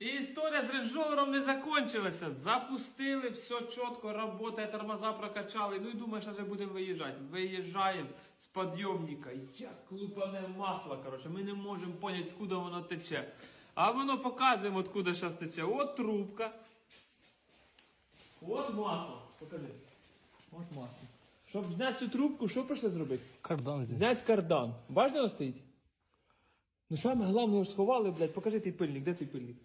І історія з рейнджовером не закончилася. Запустили, все чітко, працює, тормоза прокачали. Ну і думаю, що вже будемо виїжджати. Виїжджаємо з підйомника. Як лупане масло, коротше. Ми не можемо поняти, откуда воно тече. А воно показуємо, откуда зараз тече. От трубка. От масло. Покажи. От масло. Щоб зняти цю трубку, що прийшли зробити? Кардан зняв. Знять кардан. Бачиш, де він стоїть? Ну саме головне сховали, блядь, покажи той пильник, де той пильник?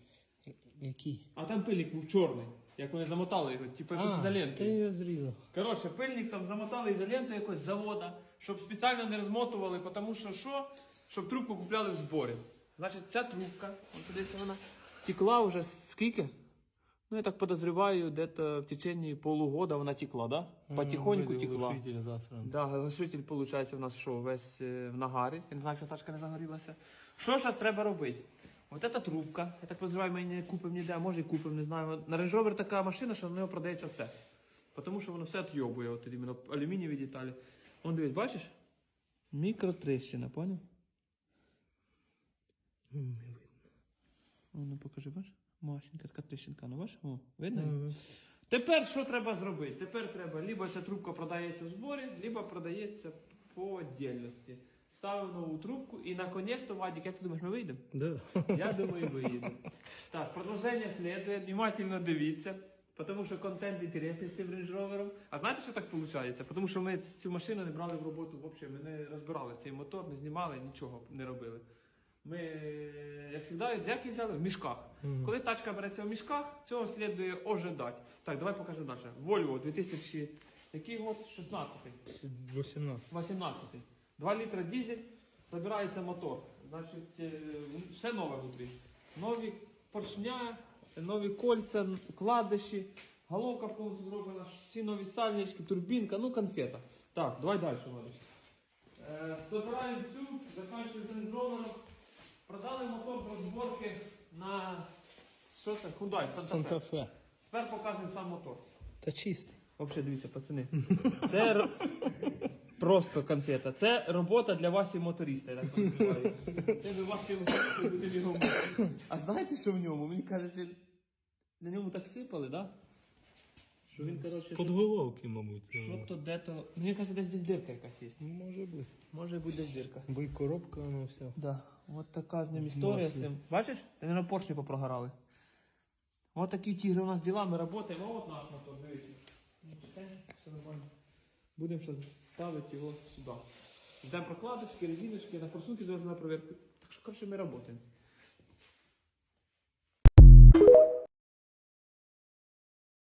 Який? А там пильник був чорний, як вони замотали його, типу якось ти ізолентою. його зрізав. Коротше, пильник там замотали ізолентою якось з завода, щоб спеціально не розмотували, тому що що? Щоб трубку купляли в зборі. Значить, ця трубка, от подивіться вона, текла вже скільки? Ну, я так подозреваю, десь в течение полугода вона текла, да? Потихоньку текла. Да, глушитель, виходить, у нас що, весь е, в нагарі. Я не знаю, що тачка не загорілася. Що зараз треба робити? От ця трубка, я так подозреваю, ми її не купимо ніде, а може і купимо, не знаю. На Range Rover така машина, що на нього продається все. Тому що воно все отйобує, от іменно алюмінієві деталі. Вон дивись, бачиш? Мікротрещина, поняв? Не видно. Ну покажи, бачиш? Масенька така трещинка, ну бачиш? О, видно? її? Тепер що треба зробити? Тепер треба, либо ця трубка продається в зборі, либо продається по віддільності. Ставимо нову трубку і наконець-то, Вадик, як ти думаєш, ми вийдемо? Да. Я думаю, виїдемо. Так, продовження слідує, внимательно дивіться. Тому що контент інтересний з цим Range Rover. А знаєте, що так виходить? Тому що ми цю машину не брали в роботу взагалі, ми не розбирали цей мотор, не знімали, нічого не робили. Ми, як завжди, як її взяли? В мішках. Коли тачка береться в мішках, цього слідує ожидати. Так, давай покажемо далі. Volvo 2000, який год? 16-й. Це 18. 18. 2 літра дизель, забирається мотор. Значить, е, все нове внутрі. Нові поршня, нові кольця, вкладиші, головка повністю зроблена, всі нові сальнички, турбінка, ну конфета. Так, давай далі. Е, Забираємо цю, закінчуємо цензровером. Продали мотор до зборки на що це? Fe. Санта-Фе. Тепер показуємо сам мотор. Та чистий. Взагалі, дивіться, пацани. Це просто конфета. Це робота для вас і моториста, я так називаю. Це ви вас і будете його мити. А знаєте, що в ньому? Мені кажеться, на ньому так сипали, так? Да? Що він, коротше, Под головки, мабуть. що то де-то. Ну, мені кажеться, десь десь дирка якась є. Може бути. Може бути десь дирка. Бо й коробка, воно все. Да. От така з ним історія з цим. Бачиш? Ти на поршні попрогорали. От такі тігри у нас діла, ми працюємо. От наш мотор, дивіться. Ну, Все нормально. Будемо ще ставити його сюди. Ждемо прокладочки, резиночки, на форсунки завезли на проверку. Так що, коротше, ми працюємо.